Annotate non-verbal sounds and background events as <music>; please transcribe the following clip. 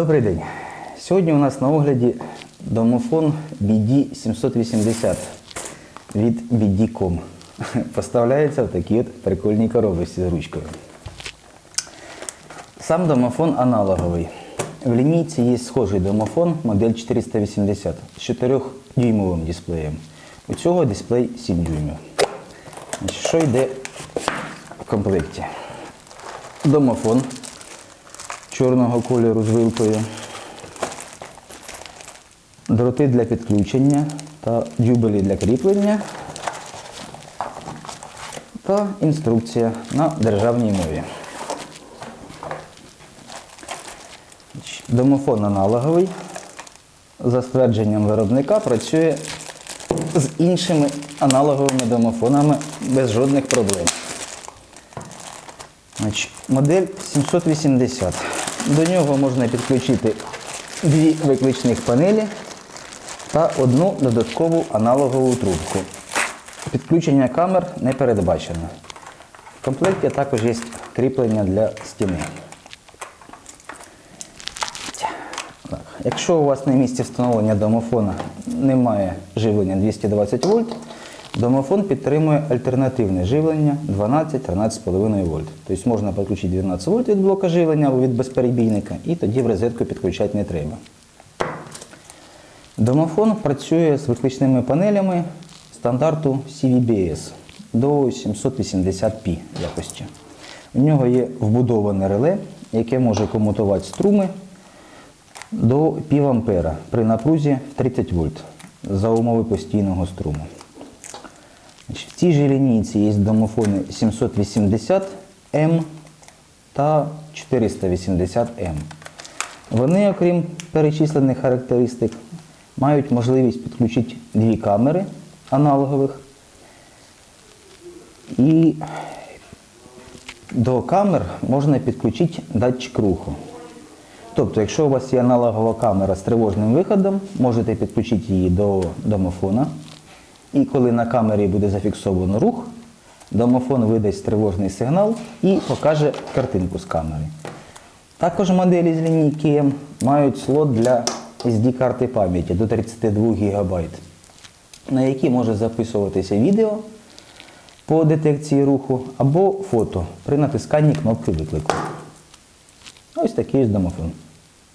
Добрий день. Сьогодні у нас на огляді домофон BD780 від BD.com. <laughs> Поставляється в такій от прикольній коробочці з ручкою. Сам домофон аналоговий. В лінійці є схожий домофон модель 480 з 4-дюймовим дисплеєм. У цього дисплей 7 дюймів. Що йде в комплекті? Домофон чорного кольору з вилкою, дроти для підключення та дюбелі для кріплення та інструкція на державній мові. Домофон аналоговий. За ствердженням виробника працює з іншими аналоговими домофонами без жодних проблем. Модель 780. До нього можна підключити дві викличних панелі та одну додаткову аналогову трубку. Підключення камер не передбачено. В комплекті також є кріплення для стіни. Так. Якщо у вас на місці встановлення домофона немає живлення 220 вольт, домофон підтримує альтернативне живлення 12-13,5 вольт. Тобто можна підключити 12 вольт від блока живлення від безперебійника і тоді в розетку підключати не треба. Домофон працює з виключними панелями стандарту CVBS до 780p якості. У нього є вбудоване реле, яке може комутувати струми до пів ампера при напрузі 30 вольт за умови постійного струму. В цій же лінійці є домофони 780М та 480М. Вони, окрім перечислених характеристик, мають можливість підключити дві камери аналогових. І до камер можна підключити датчик руху. Тобто, якщо у вас є аналогова камера з тривожним виходом, можете підключити її до домофона. І коли на камері буде зафіксовано рух, домофон видасть тривожний сигнал і покаже картинку з камери. Також моделі з лінійки мають слот для SD-карти пам'яті до 32 ГБ, на якій може записуватися відео по детекції руху або фото при натисканні кнопки виклику. Ось такий ось домофон.